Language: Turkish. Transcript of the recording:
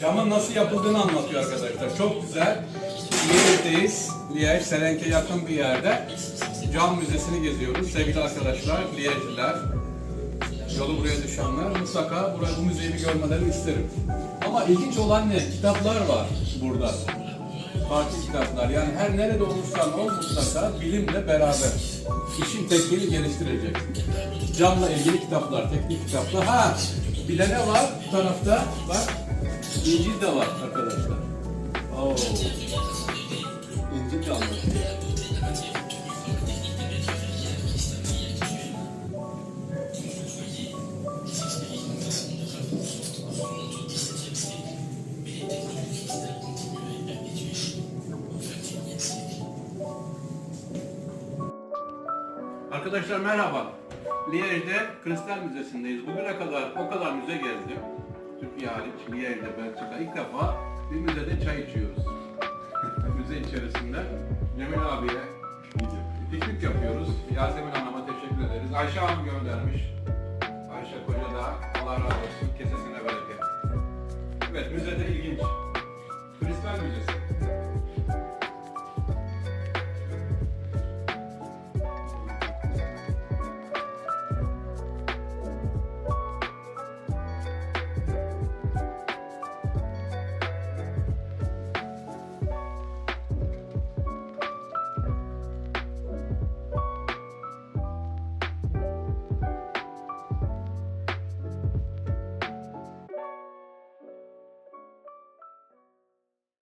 Camın nasıl yapıldığını anlatıyor arkadaşlar. Çok güzel. Liège'deyiz. Liège, Selenke yakın bir yerde. Cam müzesini geziyoruz. Sevgili arkadaşlar, Liège'liler, yolu buraya düşenler mutlaka buraya, bu müzeyi bir görmelerini isterim. Ama ilginç olan ne? Kitaplar var burada. Farklı kitaplar. Yani her nerede olursan ol mutlaka bilimle beraber işin tekniğini geliştirecek. Camla ilgili kitaplar, teknik kitaplar. Ha, bir de ne var bu tarafta? Bak, İncil de var arkadaşlar. Oo. İncil de anlatıyor. Arkadaşlar merhaba. Liège'de Kristal Müzesi'ndeyiz. Bugüne kadar o kadar müze gezdim. Türkiye hariç, Liège'de, Belçika. İlk defa bir müzede çay içiyoruz. müze içerisinde. Cemil abiye piknik yapıyoruz. Yasemin Hanım'a teşekkür ederiz. Ayşe Hanım göndermiş. Ayşe Koca da Allah razı olsun.